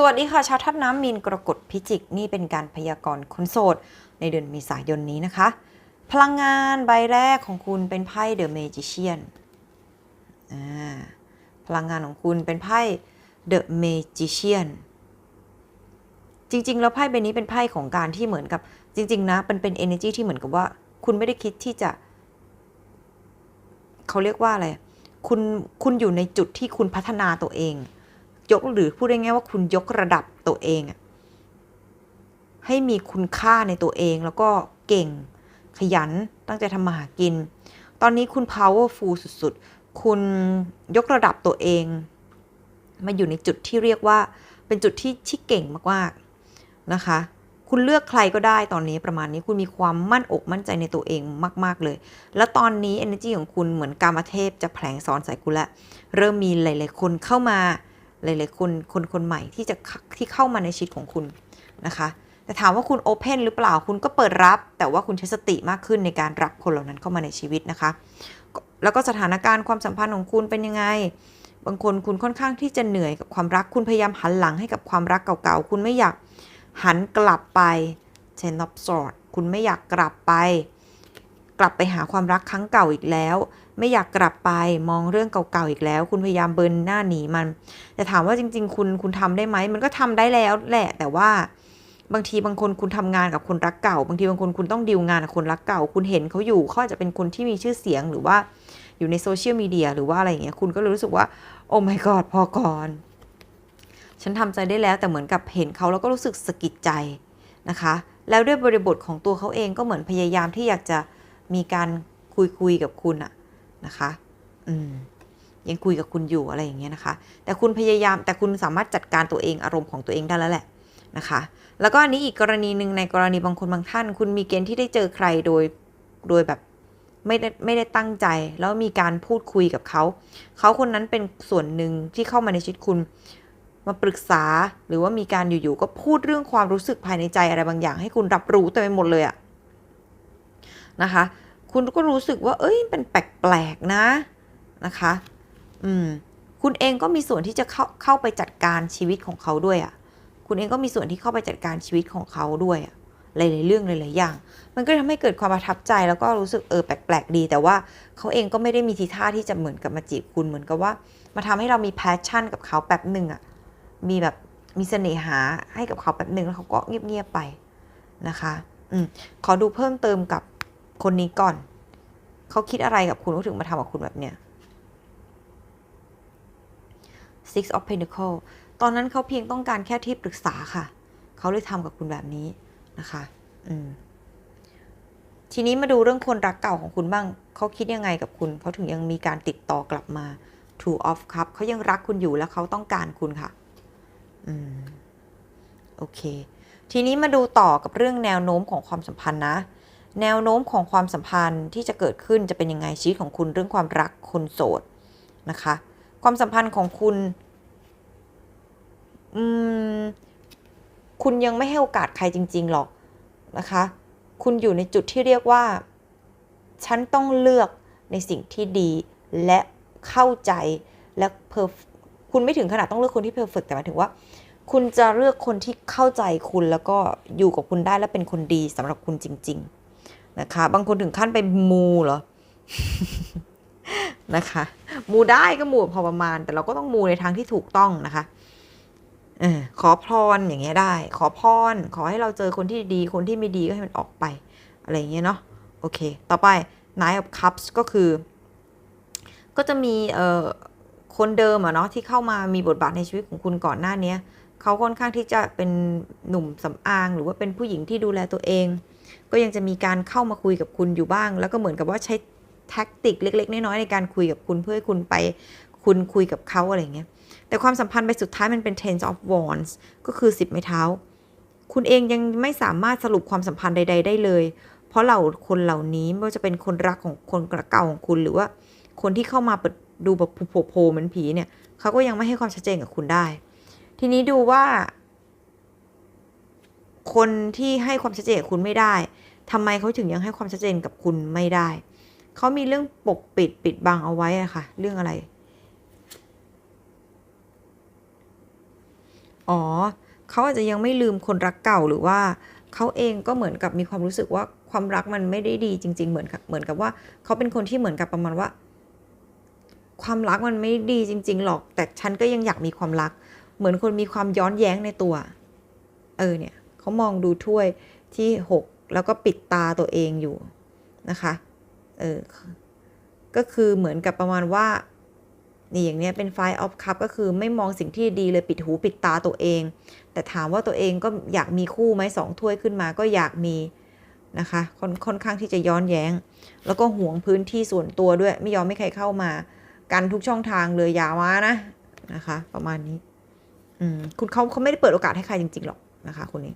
สวัสดีค่ะชาวทัพน้ำมีนกรกฎพิจิกนี่เป็นการพยากรณ์คนโสด ในเดือนเมษายนนี้นะคะ พลังงานใบแรกของคุณเป็นไพ่เดอะเมจิเชียนพลังงานของคุณเป็นไพ่เดอะเมจิเชียนจริง ๆ แล้วไพ่ใบนี้เป็นไพ่ของการที่เหมือนกับ จริง ๆ นะเป็นเป็น energy ที่เหมือนกับว่า คุณไม่ได้คิดที่จะ เขาเรียกว่าอะไรคุณคุณอยู่ในจุดที่คุณพัฒนาตัวเอง ยกหรือพูดได้ง่ายว่าคุณยกระดับตัวเองให้มีคุณค่าในตัวเองแล้วก็เก่งขยันตั้งใจทำมาหากิน ตอนนี้คุณ powerful สุดๆ คุณยกระดับตัวเอง มาอยู่ในจุดที่เรียกว่าเป็นจุดที่ที่เก่งมากๆนะคะ คุณเลือกใครก็ได้ตอนนี้ประมาณนี้คุณมีความมั่นอกมั่นใจในตัวเองมาก ๆเลย แล้วตอนนี้ energy ของคุณเหมือนกามเทพจะแผลงซ้อนใส่คุณล้วเริ่มมีหลาย ๆ คนเข้ามา หลายๆคนคนคนใหม่ที่จะที่เข้ามาในชีวิตของคุณนะคะแต่ถามว่าคุณโอเพนหรือเปล่าคุณก็เปิดรับ แต่ว่าคุณใช้สติมากขึ้นในการรับคนเหล่านั้นเข้ามาในชีวิตนะคะ แล้วก็สถานการณ์ความสัมพันธ์ของคุณเป็นยังไง บางคนคุณค่อนข้างที่จะเหนื่อยกับความรักคุณพยายามหันหลังให้กับความรักเก่าๆ คุณไม่อยากหันกลับไปเชนอ of s w o r d คุณไม่อยากกลับไป กลับไปหาความรักครั้งเก่าอีกแล้ว ไม่อยากกลับไปมองเรื่องเก่าๆอีกแล้ว คุณพยายามเบิร์นหน้าหนีมัน แต่ถามว่าจริง ๆ คุณคุณทำได้ไหมมันก็ทำได้แล้วแหละ แต่ว่าบางทีบางคนคุณทำงานกับคนรักเก่า บางทีบางคนคุณต้องดีลงานกับคนรักเก่า คุณเห็นเขาอยู่เขาจะเป็นคนที่มีชื่อเสียงหรือว่าอยู่ในโซเชียลมีเดียหรือว่าอะไรอย่างเงี้ยคุณก็เลยรู้สึกว่า โอ้ my god พอก่อน ฉันทำใจได้แล้วแต่เหมือนกับเห็นเขาแล้วก็รู้สึกสะกิดใจนะคะ แล้วด้วยบริบทของตัวเขาเองก็เหมือนพยายามที่อยากจะ มีการคุยคุยกับคุณอะนะคะ อืมยังคุยกับคุณอยู่อะไรอย่างเงี้ยนะคะ แต่คุณพยายามแต่คุณสามารถจัดการตัวเองอารมณ์ของตัวเองได้แล้วแหละนะคะ แล้วก็อันนี้อีกกรณีหนึ่งในกรณีบางคนบางท่าน คุณมีเกณฑ์ที่ได้เจอใครโดยโดยแบบไม่ได้ไม่ได้ตั้งใจ แล้วมีการพูดคุยกับเขา เขาคนนั้นเป็นส่วนหนึ่งที่เข้ามาในชีวิตคุณ มาปรึกษาหรือว่ามีการอยู่ๆก็พูดเรื่องความรู้สึกภายในใจอะไรบางอย่าง ให้คุณรับรู้เต็มไปหมดเลยอะ นะคะ คุณก็รู้สึกว่า เอ้ยเป็นแปลกๆนะนะคะอืมคุณเองก็มีส่วนที่จะเข้าเข้าไปจัดการชีวิตของเขาด้วยอะ่ะคุณเองก็มีส่วนที่เข้าไปจัดการชีวิตของเขาด้วยอะ่ะหลายๆเรื่องหลายๆอย่าง มันก็ทำให้เกิดความประทับใจแล้วก็รู้สึกเออแปลกๆดี แต่ว่าเขาเองก็ไม่ได้มีทีท่าที่จะเหมือนกับมาจีบคุณเหมือนกับว่า มาทำให้เรามีแพชชั่นกับเขาแป๊บหนึ่งอะ่ะมีแบบมีเสน่หาให้กับเขาแป๊บหนึ่งแล้วเขาก็เงียบๆไปนะคะ อืมขอดูเพิ่มเติมกับ คนนี้ก่อน เขาคิดอะไรกับคุณเขาถึงมาทำกับคุณแบบเนี้ย Six of Pentacle ตอนนั้นเขาเพียงต้องการแค่ที่ปรึกษาค่ะ เขาเลยทำกับคุณแบบนี้นะคะ อืม ทีนี้มาดูเรื่องคนรักเก่าของคุณบ้าง เขาคิดยังไงกับคุณเขาถึงยังมีการติดต่อกลับมา Two of Cup เขายังรักคุณอยู่แล้วเขาต้องการคุณค่ะ อืม โอเค ทีนี้มาดูต่อกับเรื่องแนวโน้มของความสัมพันธ์นะ แนวโน้มของความสัมพันธ์ที่จะเกิดขึ้นจะเป็นยังไงชีวิตของคุณเรื่องความรักคนโสดนะคะ ความสัมพันธ์ของคุณอืมคุณยังไม่ให้โอกาสใครจริง ๆ หรอกนะคะ คุณอยู่ในจุดที่เรียกว่า ฉันต้องเลือกในสิ่งที่ดีและเข้าใจและเพอร์คุณไม่ถึงขนาดต้องเลือกคนที่เพอร์เฟกแต่หมายถึงว่า คุณจะเลือกคนที่เข้าใจคุณแล้วก็อยู่กับคุณได้และเป็นคนดีสำหรับคุณจริง ๆ นะคะ บางคนถึงขั้นไปมูเหรอนะคะมูได้ก็มูพอประมาณ แต่เราก็ต้องมูในทางที่ถูกต้องนะคะอขอพรอย่างเงี้ยได้ ขอพร ขอให้เราเจอคนที่ดี คนที่ไม่ดีก็ให้มันออกไป อะไรเงี้ยเนาะโอเค ต่อไป Nine of Cups ก็คือ ก็จะมีเอ่อคนเดิมอะเนาะที่เข้ามามีบทบาทในชีวิตของคุณก่อนหน้านี้เขาค่อนข้างที่จะเป็นหนุ่มสำอาง หรือว่าเป็นผู้หญิงที่ดูแลตัวเอง ก็ยังจะมีการเข้ามาคุยกับคุณอยู่บ้าง แล้วก็เหมือนกับว่าใช้แท็กติกเล็ก ๆ น้อยๆในการคุยกับคุณเพื่อให้คุณไปคุณคุยกับเขาอะไรเงี้ย แต่ความสัมพันธ์ไปสุดท้ายมันเป็น ten of wands ก็คือสิบไม้เท้า คุณเองยังไม่สามารถสรุปความสัมพันธ์ใด ๆ ได้เลย เพราะเหล่าคนเหล่านี้ไม่ว่าจะเป็นคนรักของคนเก่าของคุณหรือว่า คนที่เข้ามาเปิดดูแบบโผล่ๆเหมือนผีเนี่ยเขาก็ยังไม่ให้ความชัดเจนกับคุณได้ ทีนี้ดูว่า คนที่ให้ความชัดเจนกับคุณไม่ได้ทำไมเขาถึงยังให้ความชัดเจนกับคุณไม่ได้ เขามีเรื่องปกปิดปิดบังเอาไว้อะค่ะ เรื่องอะไร อ๋อ เขาอาจจะยังไม่ลืมคนรักเก่าหรือว่าเขาเองก็เหมือนกับมีความรู้สึกว่าความรักมันไม่ได้ดีจริง ๆ เหมือนเหมือนกับว่า เขาเป็นคนที่เหมือนกับประมาณว่า ความรักมันไม่ดีจริง ๆ หรอก แต่ฉันก็ยังอยากมีความรัก เหมือนคนมีความย้อนแย้งในตัว เออเนี่ย เขามองดูถ้วยที่หกแล้วก็ปิดตาตัวเองอยู่นะคะเออก็คือเหมือนกับประมาณว่านี่อย่างเนี้ยเป็นไฟออฟคัพก็คือไม่มองสิ่งที่ดีเลยปิดหูปิดตาตัวเอง แต่ถามว่าตัวเองก็อยากมีคู่ไหมสองถ้วยขึ้นมาก็อยากมีนะคะคอนค่อนข้างที่จะย้อนแย้ง แล้วก็ห่วงพื้นที่ส่วนตัวด้วย ไม่ยอมให้ใครเข้ามา กันทุกช่องทางเลยอย่ามานะนะคะ ประมาณนี้ อืมคุณเขาเขาไม่ได้เปิดโอกาสให้ใครจริง ๆ หรอกนะคะคนนี้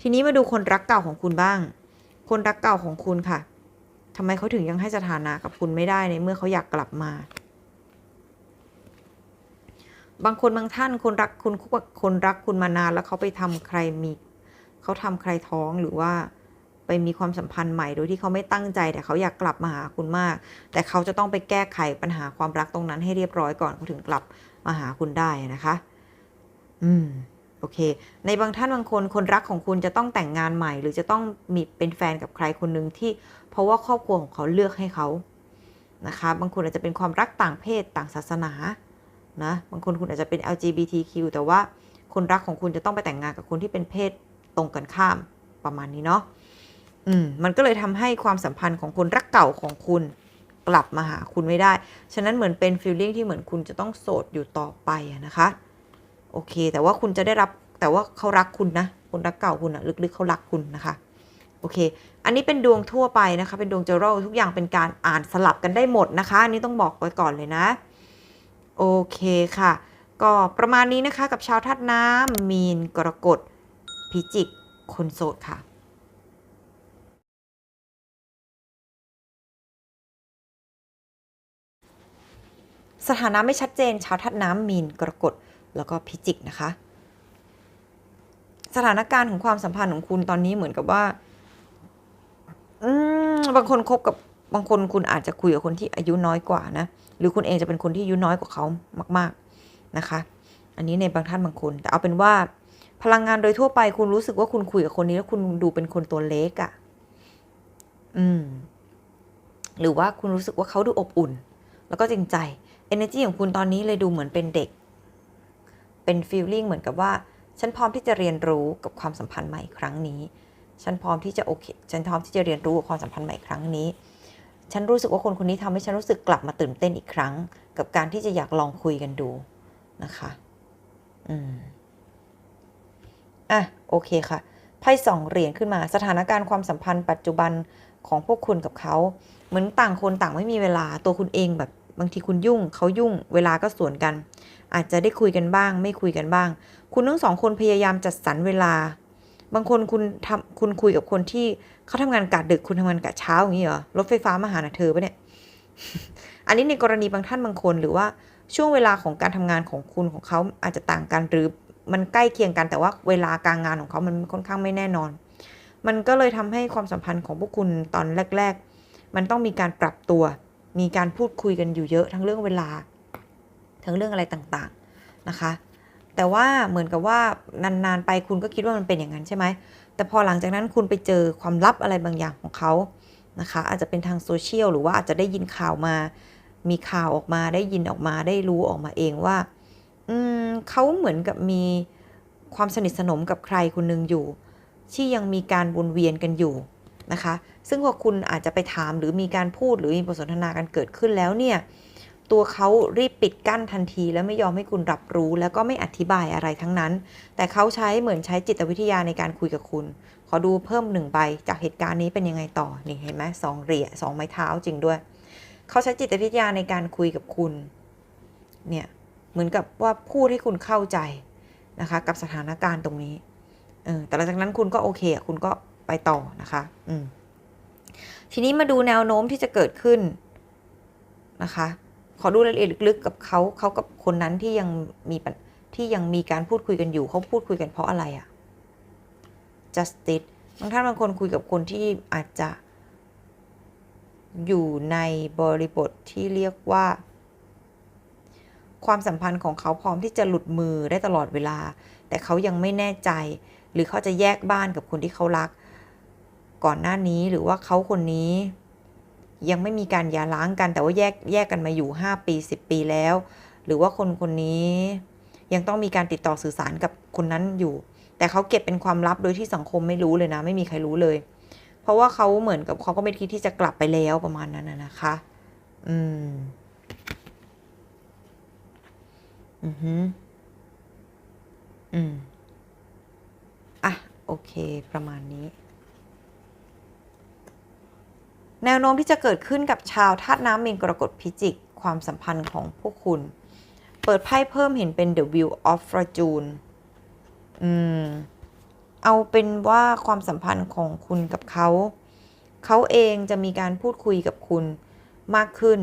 ทีนี้มาดูคนรักเก่าของคุณบ้าง คนรักเก่าของคุณค่ะทำไมเขาถึงยังให้สถานะกับคุณไม่ได้ในเมื่อเขาอยากกลับมา บางคนบางท่านคนรักคุณคนรักคุณมานานแล้วเขาไปทำใครมีเขาทำใครท้องหรือว่าไปมีความสัมพันธ์ใหม่โดยที่เขาไม่ตั้งใจแต่เขาอยากกลับมาหาคุณมาก แต่เขาจะต้องไปแก้ไขปัญหาความรักตรงนั้นให้เรียบร้อยก่อนเขาถึงกลับมาหาคุณได้นะคะ อืม โอเค ในบางท่านบางคนคนรักของคุณจะต้องแต่งงานใหม่ หรือจะต้องมีเป็นแฟนกับใครคนหนึ่งที่ เพราะว่าครอบครัวของเขาเลือกให้เขานะคะ บางคนอาจจะเป็นความรักต่างเพศต่างศาสนานะบางคนคุณอาจจะเป็น LGBTQ แต่ว่าคนรักของคุณจะต้องไปแต่งงานกับคนที่เป็นเพศตรงกันข้ามประมาณนี้เนาะอืมมันก็เลยทำให้ความสัมพันธ์ของคนรักเก่าของคุณกลับมาหาคุณไม่ได้ ฉะนั้นเหมือนเป็นฟีลลิ่งที่เหมือนคุณจะต้องโสดอยู่ต่อไปนะคะ โอเค แต่ว่าคุณจะได้รับแต่ว่าเขารักคุณนะคนรักเก่าคุณอะลึกๆเขารักคุณนะคะโอเค อันนี้เป็นดวงทั่วไปนะคะ เป็นดวงเจอรัลทุกอย่างเป็นการอ่านสลับกันได้หมดนะคะ อันนี้ต้องบอกไว้ก่อนเลยนะ โอเคค่ะ ก็ประมาณนี้นะคะกับชาวธาตุน้ำมีนกรกฎพิจิก คนโสดค่ะสถานะไม่ชัดเจน ชาวธาตุน้ำมีนกรกฎ แล้วก็พิจิกนะคะ สถานการณ์ของความสัมพันธ์ของคุณตอนนี้เหมือนกับว่าอืมบางคนคบกับบางคนคุณอาจจะคุยกับคนที่อายุน้อยกว่านะ หรือคุณเองจะเป็นคนที่อายุน้อยกว่าเขามาก ๆนะคะ อันนี้ในบางท่านบางคน แต่เอาเป็นว่าพลังงานโดยทั่วไปคุณรู้สึกว่าคุณคุยกับคนนี้แล้วคุณดูเป็นคนตัวเล็กอะ่ะ อืม หรือว่าคุณรู้สึกว่าเขาดูอบอุ่น แล้วก็จริงใจ energy ของคุณตอนนี้เลยดูเหมือนเป็นเด็ก เป็น feeling เหมือนกับว่า ฉันพร้อมที่จะเรียนรู้กับความสัมพันธ์ใหม่ครั้งนี้ ฉันพร้อมที่จะโอเค ฉันพร้อมที่จะเรียนรู้กับความสัมพันธ์ใหม่ครั้งนี้ ฉันรู้สึกว่าคนคนนี้ทำให้ฉันรู้สึกกลับมาตื่นเต้นอีกครั้ง กับการที่จะอยากลองคุยกันดูนะคะ อืม อะ โอเคค่ะ ไพ่สองเหรียญขึ้นมา สถานการณ์ความสัมพันธ์ปัจจุบันของพวกคุณกับเขา เหมือนต่างคนต่างไม่มีเวลา ตัวคุณเองแบบ บางทีคุณยุ่งเขายุ่งเวลาก็สวนกัน อาจจะได้คุยกันบ้าง ไม่คุยกันบ้าง คุณทั้งสองคนพยายามจัดสรรเวลา บางคนคุณทำคุณคุยกับคนที่เขาทำงานกะดึกคุณทำงานกะเช้าอย่างนี้เหรอรถไฟฟ้ามาหาเธอปะเนี่ยอันนี้ในกรณีบางท่านบางคนหรือว่าช่วงเวลาของการทำงานของคุณของเขาอาจจะต่างกันหรือมันใกล้เคียงกันแต่ว่าเวลาการงานของเขามันค่อนข้างไม่แน่นอน มันก็เลยทำให้ความสัมพันธ์ของพวกคุณตอนแรก ๆ มันต้องมีการปรับตัว มีการพูดคุยกันอยู่เยอะทั้งเรื่องเวลา ทั้งเรื่องอะไรต่างๆนะคะ แต่ว่าเหมือนกับว่านานๆไปคุณก็คิดว่ามันเป็นอย่างนั้นใช่ไหมแต่พอหลังจากนั้นคุณไปเจอความลับอะไรบางอย่างของเขานะคะอาจจะเป็นทางโซเชียลหรือว่าอาจจะได้ยินข่าวมา มีข่าวออกมาได้ยินออกมาได้รู้ออกมาเองว่าอืมเขาเหมือนกับมีความสนิทสนมกับใครคนหนึ่งอยู่ ที่ยังมีการวนเวียนกันอยู่นะคะ ซึ่งพอคุณอาจจะไปถามหรือมีการพูดหรือมีบทสนทนากันเกิดขึ้นแล้วเนี่ยตัวเขารีบปิดกั้นทันที แล้วไม่ยอมให้คุณรับรู้ แล้วก็ไม่อธิบายอะไรทั้งนั้น แต่เขาใช้เหมือนใช้จิตวิทยาในการคุยกับคุณ ขอดูเพิ่มหนึ่งใบจากเหตุการณ์นี้เป็นยังไงต่อนี่เห็นไหมสองเหรียญสองไม้เท้าจริงด้วย เขาใช้จิตวิทยาในการคุยกับคุณเนี่ยเหมือนกับว่าพูดให้คุณเข้าใจนะคะ กับสถานการณ์ตรงนี้เออแต่หลังจากนั้นคุณก็โอเคคุณก็ไปต่อนะคะ อืม ทีนี้มาดูแนวโน้มที่จะเกิดขึ้นนะคะ ขอดูรายละเอียดลึกๆกับเขาเขากับคนนั้นที่ยังมีที่ยังมีการพูดคุยกันอยู่เขาพูดคุยกันเพราะอะไรอะ justice บางท่านบางคนคุยกับคนที่อาจจะอยู่ในบริบทที่เรียกว่า ความสัมพันธ์ของเขาพร้อมที่จะหลุดมือได้ตลอดเวลา แต่เขายังไม่แน่ใจ หรือเขาจะแยกบ้านกับคนที่เขารัก ก่อนหน้านี้หรือว่าเขาคนนี้ ยังไม่มีการหย่าร้างกัน แต่ว่าแยกแยกกันมาอยู่ 5 ปี 10 ปีแล้ว หรือว่าคนคนนี้ยังต้องมีการติดต่อสื่อสารกับคนนั้นอยู่ แต่เขาเก็บเป็นความลับโดยที่สังคมไม่รู้เลยนะ ไม่มีใครรู้เลย เพราะว่าเขาเหมือนกับเขาก็ไม่คิดที่จะกลับไปแล้วประมาณนั้นนะคะ อืม อือฮึอืม อะ โอเค ประมาณนี้ แนวโน้มที่จะเกิดขึ้นกับชาวธาตุน้ำมีนกรกฎพิจิก ความสัมพันธ์ของพวกคุณ เปิดไพ่เพิ่มเห็นเป็น The Wheel of Fortune อืม เอาเป็นว่าความสัมพันธ์ของคุณกับเขา เขาเองจะมีการพูดคุยกับคุณมากขึ้น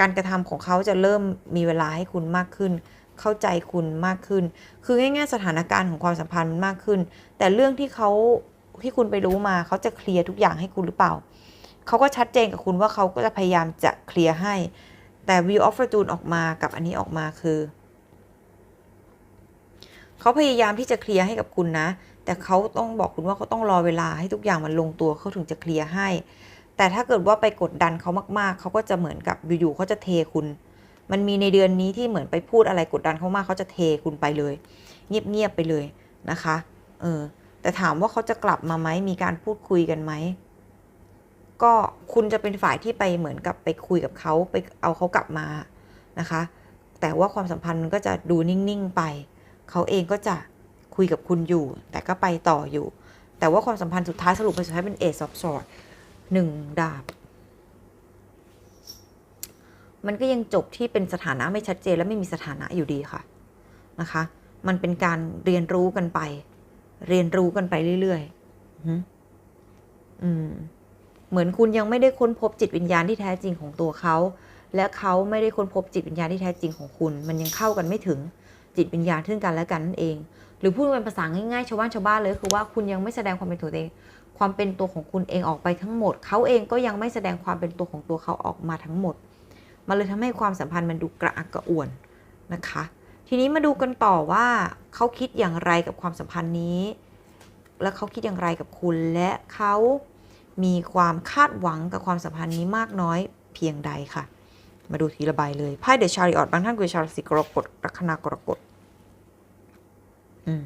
การกระทำของเขาจะเริ่มมีเวลาให้คุณมากขึ้น เข้าใจคุณมากขึ้น คือง่ายๆสถานการณ์ของความสัมพันธ์มันมากขึ้น แต่เรื่องที่เขาที่คุณไปรู้มาเขาจะเคลียร์ทุกอย่างให้คุณหรือเปล่า เขาก็ชัดเจนกับคุณว่าเขาก็จะพยายามจะเคลียร์ให้ แต่ View of Fortune ออกมากับอันนี้ออกมาคือ เขาพยายามที่จะเคลียร์ให้กับคุณนะ แต่เขาต้องบอกคุณว่าเขาต้องรอเวลาให้ทุกอย่างมันลงตัวเขาถึงจะเคลียร์ให้ แต่ถ้าเกิดว่าไปกดดันเขามากๆ เขาก็จะเหมือนกับอยู่ๆเขาจะเทคุณ มันมีในเดือนนี้ที่เหมือนไปพูดอะไรกดดันเขามากเขาจะเทคุณไปเลย เงียบๆไปเลยนะคะ เออ แต่ถามว่าเขาจะกลับมาไหมมีการพูดคุยกันไหม ก็คุณจะเป็นฝ่ายที่ไปเหมือนกับไปคุยกับเขาไปเอาเขากลับมานะคะ แต่ว่าความสัมพันธ์มันก็จะดูนิ่งๆไป เขาเองก็จะคุยกับคุณอยู่ แต่ก็ไปต่ออยู่ แต่ว่าความสัมพันธ์สุดท้ายสรุปไปสุดท้ายเป็นเอซอฟสอดหนึ่งดาบ มันก็ยังจบที่เป็นสถานะไม่ชัดเจนและไม่มีสถานะอยู่ดีค่ะนะคะ มันเป็นการเรียนรู้กันไป เรียนรู้กันไปเรื่อยๆอืมอืม เหมือนคุณยังไม่ได้ค้นพบจิตวิญญาณที่แท้จริงของตัวเขา และเขาไม่ได้ค้นพบจิตวิญญาณที่แท้จริงของคุณ มันยังเข้ากันไม่ถึงจิตวิญญาณซึ่งกันและกันนั่นเอง หรือพูดเป็นภาษาง่ายๆชาวบ้านชาวบ้านเลยคือว่าคุณยังไม่แสดงความเป็นตัวเอง ความเป็นตัวของคุณเองออกไปทั้งหมด เขาเองก็ยังไม่แสดงความเป็นตัวของตัวเขาออกมาทั้งหมด มันเลยทำให้ความสัมพันธ์มันดูกระอักกระอ่วนนะคะ ทีนี้มาดูกันต่อว่าเขาคิดอย่างไรกับความสัมพันธ์นี้ และเขาคิดอย่างไรกับคุณและเขา มีความคาดหวังกับความสัมพันธ์นี้มากน้อยเพียงใดค่ะ มาดูทีละใบเลยไพ่เดชาริออตบางท่านคือชาวราศีกรกฎลัคนากรกฎอืม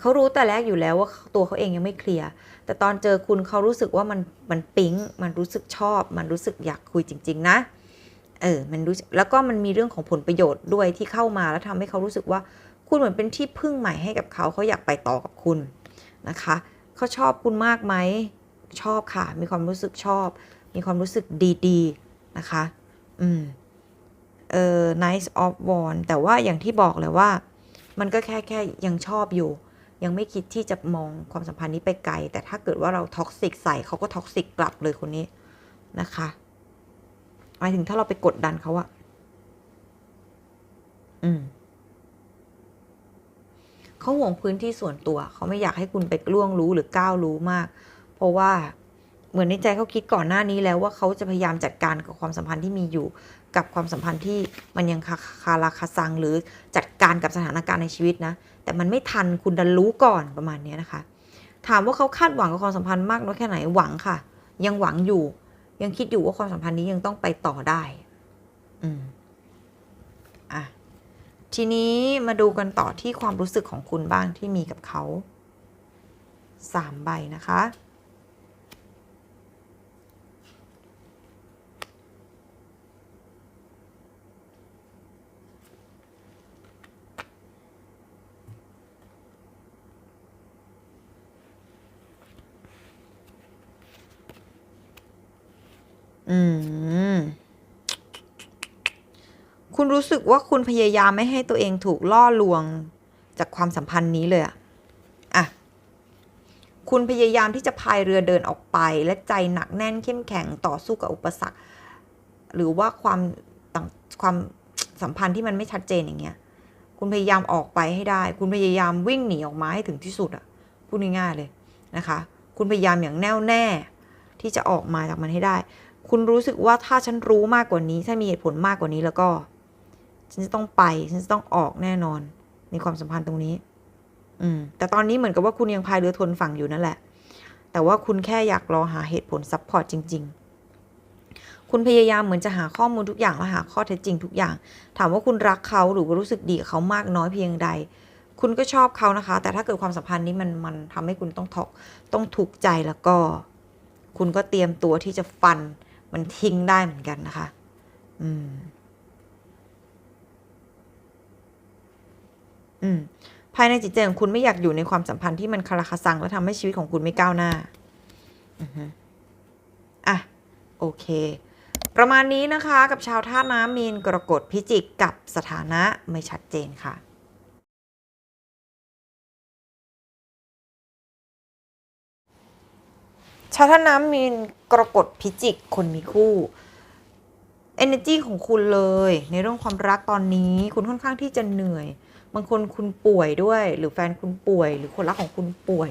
เขารู้แต่แรกอยู่แล้วว่าตัวเขาเองยังไม่เคลียร์แต่ตอนเจอคุณเขารู้สึกว่ามันมันปิ๊งมันรู้สึกชอบ มันรู้สึกอยากคุยจริง ๆ นะเออมันรู้แล้วก็มันมีเรื่องของผลประโยชน์ด้วยที่เข้ามาแล้วทำให้เขารู้สึกว่าคุณเหมือนเป็นที่พึ่งใหม่ให้กับเขาเขาอยากไปต่อกับคุณนะคะเขาชอบคุณมากไหม ชอบค่ะ มีความรู้สึกชอบ มีความรู้สึกดีๆนะคะ อืม เอ่อ nice of one แต่ว่าอย่างที่บอกเลยว่า มันก็แค่แค่ยังชอบอยู่ ยังไม่คิดที่จะมองความสัมพันธ์นี้ไปไกล แต่ถ้าเกิดว่าเราท็อกซิกใส่เขาก็ท็อกซิกกลับเลยคนนี้นะคะหมายถึงถ้าเราไปกดดันเขาอะอืมเขาห่วงพื้นที่ส่วนตัว เขาไม่อยากให้คุณไปล่วงรู้หรือก้าวรู้มาก เพราะว่าเหมือนในใจเขาคิดก่อนหน้านี้แล้วว่าเขาจะพยายามจัดการกับความสัมพันธ์ที่มีอยู่ กับความสัมพันธ์ที่มันยังคาคาราคาซังหรือจัดการกับสถานการณ์ในชีวิตนะ แต่มันไม่ทันคุณดันรู้ก่อนประมาณนี้นะคะ ถามว่าเขาคาดหวังกับความสัมพันธ์มากน้อยแค่ไหนหวังค่ะ ยังหวังอยู่ ยังคิดอยู่ว่าความสัมพันธ์นี้ยังต้องไปต่อได้ อืมอะทีนี้มาดูกันต่อที่ความรู้สึกของคุณบ้างที่มีกับเขาสามใบนะคะ อืม คุณรู้สึกว่าคุณพยายามไม่ให้ตัวเองถูกล่อลวงจากความสัมพันธ์นี้เลยอะอะคุณพยายามที่จะพายเรือเดินออกไป และใจหนักแน่นเข้มแข็งต่อสู้กับอุปสรรค หรือว่าความต่างความสัมพันธ์ที่มันไม่ชัดเจนอย่างเงี้ย คุณพยายามออกไปให้ได้ คุณพยายามวิ่งหนีออกมาให้ถึงที่สุดอะพูดง่ายๆเลยนะคะ คุณพยายามอย่างแน่วแน่ที่จะออกมาจากมันให้ได้ คุณรู้สึกว่าถ้าฉันรู้มากกว่านี้ ถ้ามีเหตุผลมากกว่านี้แล้วก็ ฉันจะต้องไป ฉันจะต้องออกแน่นอน ในความสัมพันธ์ตรงนี้ อืม แต่ตอนนี้เหมือนกับว่าคุณยังพายเรือทนฝั่งอยู่นั่นแหละ แต่ว่าคุณแค่อยากรอหาเหตุผลซับพอร์ตจริง ๆ คุณพยายามเหมือนจะหาข้อมูลทุกอย่างและหาข้อเท็จจริงทุกอย่าง ถามว่าคุณรักเขาหรือว่ารู้สึกดีกับเขามากน้อยเพียงใด คุณก็ชอบเขานะคะ แต่ถ้าเกิดความสัมพันธ์นี้มันมันทำให้คุณต้องทอกต้องถูกใจแล้วก็ คุณก็เตรียมตัวที่จะฟัน มันทิ้งได้เหมือนกันนะคะ อืม อืม ภายในจิตใจของคุณไม่อยากอยู่ในความสัมพันธ์ที่มันคาราคาซัง และทำให้ชีวิตของคุณไม่ก้าวหน้า อือฮึอะ โอเค ประมาณนี้นะคะ กับชาวท่าน้ำมีนกรกฎพิจิกกับสถานะไม่ชัดเจนค่ะ ชาวท่าน้ำมีนกรกฎพิจิกคนมีคู่ energy ของคุณเลย ในเรื่องความรักตอนนี้คุณค่อนข้างที่จะเหนื่อย บางคนคุณป่วยด้วย หรือแฟนคุณป่วย หรือคนรักของคุณป่วย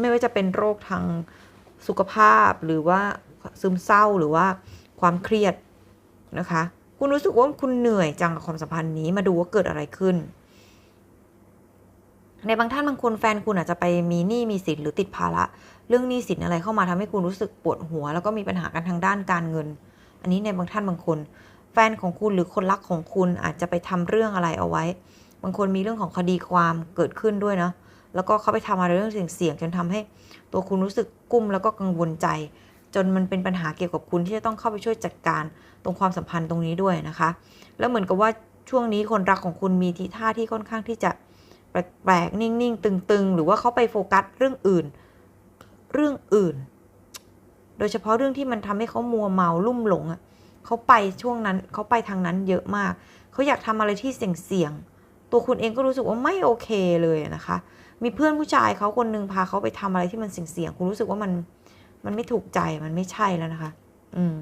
ไม่ว่าจะเป็นโรคทางสุขภาพหรือว่าซึมเศร้าหรือว่าความเครียดนะคะ คุณรู้สึกว่าคุณเหนื่อยจังกับความสัมพันธ์นี้มาดูว่าเกิดอะไรขึ้น ในบางท่านบางคนแฟนคุณอาจจะไปมีหนี้มีสินหรือติดภาระเรื่องหนี้สินอะไรเข้ามาทำให้คุณรู้สึกปวดหัว แล้วก็มีปัญหากันทางด้านการเงิน อันนี้ในบางท่านบางคน แฟนของคุณหรือคนรักของคุณอาจจะไปทำเรื่องอะไรเอาไว้ บางคนมีเรื่องของคดีความเกิดขึ้นด้วยเนาะแล้วก็เขาไปทำอะไรเรื่องเสี่ยงๆจนทำให้ ตัวคุณรู้สึกกุ้มแล้วก็กังวลใจ จนมันเป็นปัญหาเกี่ยวกับคุณที่จะต้องเข้าไปช่วยจัดการตรงความสัมพันธ์ตรงนี้ด้วยนะคะ แล้วเหมือนกับว่าช่วงนี้คนรักของคุณมีทีท่าที่ค่อนข้างที่จะ แปลกๆนิ่งๆ ตึงๆ หรือว่าเขาไปโฟกัสเรื่องอื่น เรื่องอื่น โดยเฉพาะเรื่องที่มันทำให้เขามัวเมาลุ่มหลงอะ่ะเขาไปช่วงนั้นเขาไปทางนั้นเยอะมาก เขาอยากทำอะไรที่เสี่ยงๆตัวคุณเองก็รู้สึกว่าไม่โอเคเลยนะคะ มีเพื่อนผู้ชายเขาคนนึงพาเขาไปทำอะไรที่มันเสี่ยงๆคุณรู้สึกว่ามันมันไม่ถูกใจมันไม่ใช่แล้วนะคะ อืม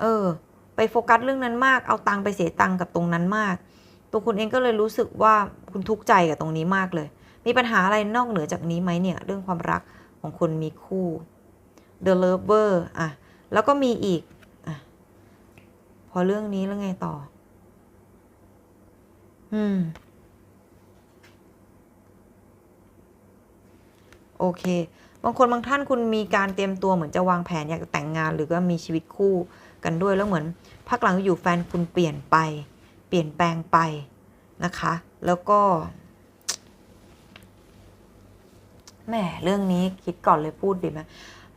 เออ ไปโฟกัสเรื่องนั้นมาก เอาตังไปเสียตังกับตรงนั้นมาก ตัวคุณเองก็เลยรู้สึกว่าคุณทุกข์ใจกับตรงนี้มากเลย มีปัญหาอะไรนอกเหนือจากนี้ไหมเนี่ยเรื่องความรักของคนมีคู่ The Lover อะ แล้วก็มีอีกอะพอเรื่องนี้แล้วไงต่อ อืม โอเค บางคนบางท่านคุณมีการเตรียมตัวเหมือนจะวางแผนอยากจะแต่งงานหรือก็มีชีวิตคู่กันด้วยแล้วเหมือนพักหลังอยู่แฟนคุณเปลี่ยนไป เปลี่ยนแปลงไปนะคะ แล้วก็แหมเรื่องนี้คิดก่อนเลยพูดดีไหม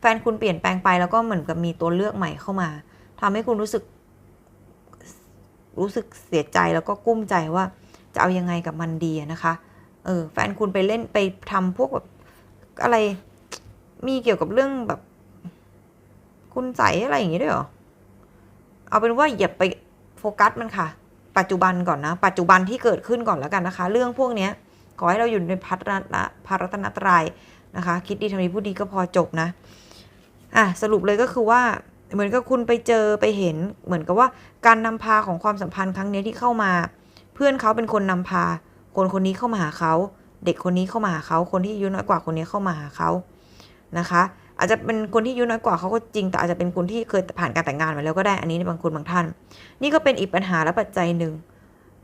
แฟนคุณเปลี่ยนแปลงไปแล้วก็เหมือนกับมีตัวเลือกใหม่เข้ามาทำให้คุณรู้สึก รู้สึกเสียใจแล้วก็กุ้มใจว่า จะเอายังไงกับมันดีนะคะ เออแฟนคุณไปเล่นไปทำพวกแบบอะไร มีเกี่ยวกับเรื่องแบบ คุณใสอะไรอย่างงี้ด้วยหรอ เอาเป็นว่าอย่าไปโฟกัสมันค่ะ ปัจจุบันก่อนนะ ปัจจุบันที่เกิดขึ้นก่อนแล้วกันนะคะ เรื่องพวกนี้ขอให้เราอยู่ในพัฒนาพรัตนตรายนะคะ คิดดีทำดีพูดดีก็พอจบนะอะสรุปเลยก็คือว่าเหมือนกับคุณไปเจอไปเห็นเหมือนกับว่าการนำพาของความสัมพันธ์ครั้งนี้ที่เข้ามา เพื่อนเขาเป็นคนนำพา คนคนนี้เข้ามาหาเขา เด็กคนนี้เข้ามาหาเขา คนที่อายุน้อยกว่าคนนี้เข้ามาหาเขานะคะ อาจจะเป็นคนที่อายุน้อยกว่าเขาก็จริง แต่อาจจะเป็นคนที่เคยผ่านการแต่งงานมาแล้วก็ได้อันนี้ในบางคนบางท่าน นี่ก็เป็นอีกปัญหาและปัจจัยหนึ่ง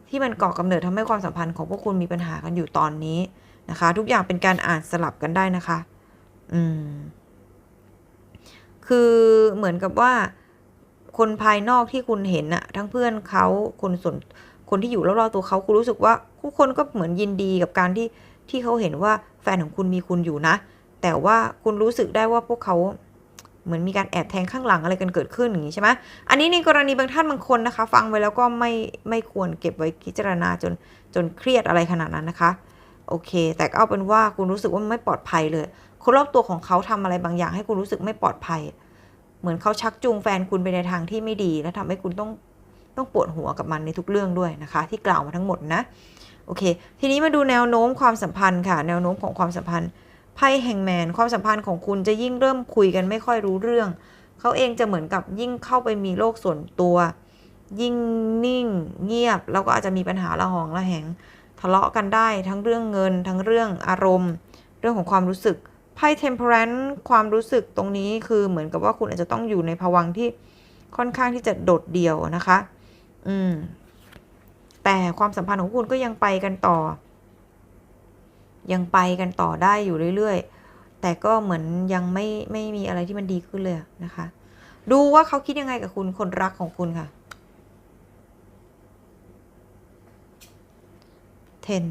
ที่มันก่อกำเนิดทำให้ความสัมพันธ์ของพวกคุณมีปัญหากันอยู่ตอนนี้นะคะ ทุกอย่างเป็นการอ่านสลับกันได้นะคะ อืม คือเหมือนกับว่า คนภายนอกที่คุณเห็นอะทั้งเพื่อนเขาคนส่วนคนที่อยู่รอบๆตัวเขาคุณรู้สึกว่าทุกคนก็เหมือนยินดีกับการที่ที่เขาเห็นว่าแฟนของคุณมีคุณอยู่นะ แต่ว่าคุณรู้สึกได้ว่าพวกเขาเหมือนมีการแอบแทงข้างหลังอะไรกันเกิดขึ้นอย่างนี้ใช่ไหมอันนี้ในกรณีบางท่านบางคนนะคะ ฟังไว้แล้วก็ไม่ไม่ควรเก็บไว้พิจารณาจนจนเครียดอะไรขนาดนั้นนะคะโอเค แต่ก็เอาเป็นว่าคุณรู้สึกว่าไม่ปลอดภัยเลย คนรอบตัวของเขาทำอะไรบางอย่าง ให้คุณรู้สึกไม่ปลอดภัย เหมือนเขาชักจูงแฟนคุณไปในทางที่ไม่ดี และทำให้คุณต้องต้องปวดหัวกับมันในทุกเรื่องด้วยนะคะ ที่กล่าวมาทั้งหมดนะ โอเค ทีนี้มาดูแนวโน้มความสัมพันธ์ค่ะ แนวโน้มของความสัมพันธ์ ไพ่แห่งแมนความสัมพันธ์ของคุณจะยิ่งเริ่มคุยกันไม่ค่อยรู้เรื่อง เขาเองจะเหมือนกับยิ่งเข้าไปมีโลกส่วนตัว ยิ่งนิ่ง เงียบ แล้วก็อาจจะมีปัญหาละหองละแหง ทะเลาะกันได้ทั้งเรื่องเงิน ทั้งเรื่องอารมณ์ เรื่องของความรู้สึกไพ่ temperance ความรู้สึกตรงนี้คือเหมือนกับว่าคุณอาจจะต้องอยู่ในภวังที่ค่อนข้างที่จะโดดเดี่ยวนะคะ อืม แต่ความสัมพันธ์ของคุณก็ยังไปกันต่อ ยังไปกันต่อได้อยู่เรื่อยๆ แต่ก็เหมือนยังไม่ไม่มีอะไรที่มันดีขึ้นเลยนะคะ ดูว่าเขาคิดยังไงกับคุณคนรักของคุณค่ะ ten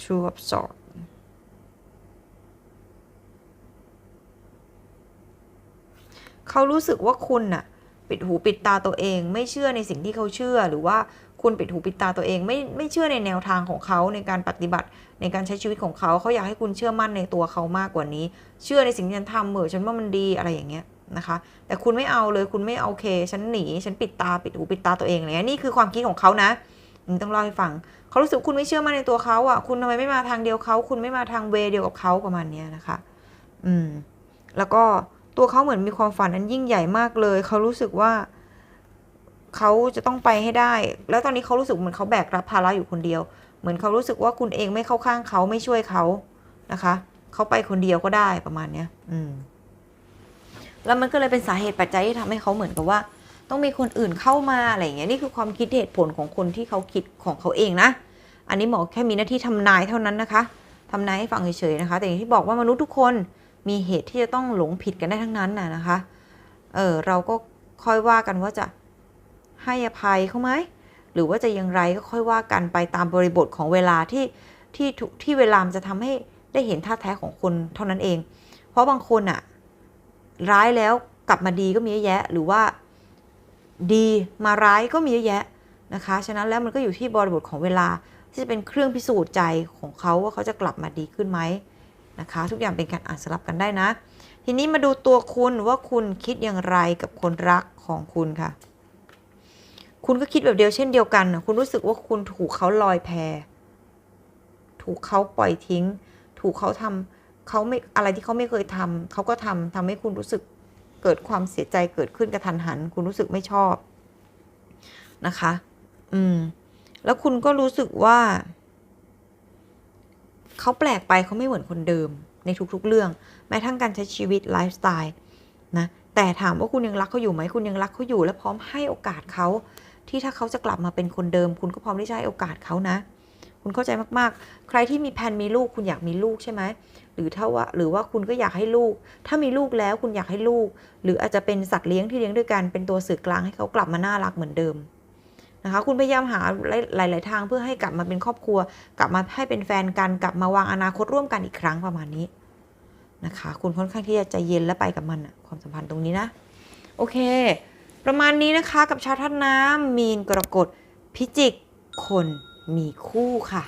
true of swords เขารู้สึกว่าคุณน่ะ ปิดหูปิดตาตัวเอง ไม่เชื่อในสิ่งที่เขาเชื่อหรือว่า คุณปิดหูปิดตาตัวเองไม่ไม่เชื่อในแนวทางของเขาในการปฏิบัติในการใช้ชีวิตของเขาเขาอยากให้คุณเชื่อมั่นในตัวเขามากกว่านี้ เชื่อในสิ่งที่ฉันทำเหมือฉันว่ามันดีอะไรอย่างเงี้ยนะคะ แต่คุณไม่เอาเลยคุณไม่โอเค ฉันหนีฉันปิดตาปิดหูปิดตาตัวเองอะไรเงี้ยนี่คือความคิดของเขานะนี่ต้องเล่าให้ฟังเขารู้สึกคุณไม่เชื่อมั่นในตัวเขาอะคุณทำไมไม่มาทางเดียวเขาคุณไม่มาทางเวเดียวกับเขาประมาณเนี้ยนะคะ อืม แล้วก็ตัวเขาเหมือนมีความฝันอันยิ่งใหญ่มากเลย เขารู้สึกว่า เขาจะต้องไปให้ได้ แล้วตอนนี้เขารู้สึกเหมือนเขาแบกรับภาระอยู่คนเดียว เหมือนเขารู้สึกว่าคุณเองไม่เข้าข้างเขาไม่ช่วยเขานะคะเขาไปคนเดียวก็ได้ประมาณเนี้ยอืมแล้วมันก็เลยเป็นสาเหตุปัจจัยที่ทำให้เขาเหมือนกับว่า ต้องมีคนอื่นเข้ามาอะไรอย่างเงี้ยนี่คือความคิดเหตุผลของคนที่เขาคิดของเขาเองนะ อันนี้หมอแค่มีหน้าที่ทำนายเท่านั้นนะคะทำนายให้ฟังเฉยๆนะคะ แต่อย่างที่บอกว่ามนุษย์ทุกคนมีเหตุที่จะต้องหลงผิดกันได้ทั้งนั้นน่ะนะคะ เออเราก็ค่อยว่ากันว่าจะ ให้อภัยเขาไหมหรือว่าจะอย่างไรก็ค่อยว่ากันไปตามบริบทของเวลาที่ที่ที่เวลามันจะทำให้ได้เห็นท่าแท้ของคนเท่านั้นเอง เพราะบางคนอะร้ายแล้วกลับมาดีก็มีเยอะแยะ หรือว่าดีมาร้ายก็มีเยอะแยะนะคะ ฉะนั้นแล้วมันก็อยู่ที่บริบทของเวลาที่จะเป็นเครื่องพิสูจน์ใจของเขาว่าเขาจะกลับมาดีขึ้นไหมนะคะ ทุกอย่างเป็นการอ่านสลับกันได้นะ ทีนี้มาดูตัวคุณว่าคุณคิดอย่างไรกับคนรักของคุณค่ะ คุณก็คิดแบบเดียวเช่นเดียวกันคุณรู้สึกว่าคุณถูกเขาลอยแพ ถูกเขาปล่อยทิ้ง ถูกเขาทำเขาไม่อะไรที่เขาไม่เคยทำเขาก็ทำทำให้คุณรู้สึกเกิดความเสียใจเกิดขึ้นกระทันหัน คุณรู้สึกไม่ชอบนะคะ อืม แล้วคุณก็รู้สึกว่า เขาแปลกไปเขาไม่เหมือนคนเดิม ในทุกๆ เรื่อง แม้ทั้งการใช้ชีวิตไลฟ์สไตล์นะแต่ถามว่าคุณยังรักเขาอยู่ไหมคุณยังรักเขาอยู่ และพร้อมให้โอกาสเขา ที่ถ้าเขาจะกลับมาเป็นคนเดิม คุณก็พร้อมที่จะให้โอกาสเขานะ คุณเข้าใจมากๆ ใครที่มีแผนมีลูก คุณอยากมีลูกใช่ไหมหรือถ้าว่าหรือว่าคุณก็อยากให้ลูก ถ้ามีลูกแล้วคุณอยากให้ลูก หรืออาจจะเป็นสัตว์เลี้ยงที่เลี้ยงด้วยกันเป็นตัวสื่อกลางให้เขากลับมาน่ารักเหมือนเดิมนะคะคุณพยายามหาหลาย ๆ ทางเพื่อให้กลับมาเป็นครอบครัว กลับมาให้เป็นแฟนกันกลับมาวางอนาคตร่วมกันอีกครั้งประมาณนี้นะคะ คุณค่อนข้างที่จะใจเย็นและไปกับมันอะความสัมพันธ์ตรงนี้นะ โอเค ประมาณนี้นะคะกับชาวธาตุน้ำมีนกรกฎพิจิกคนมีคู่ค่ะ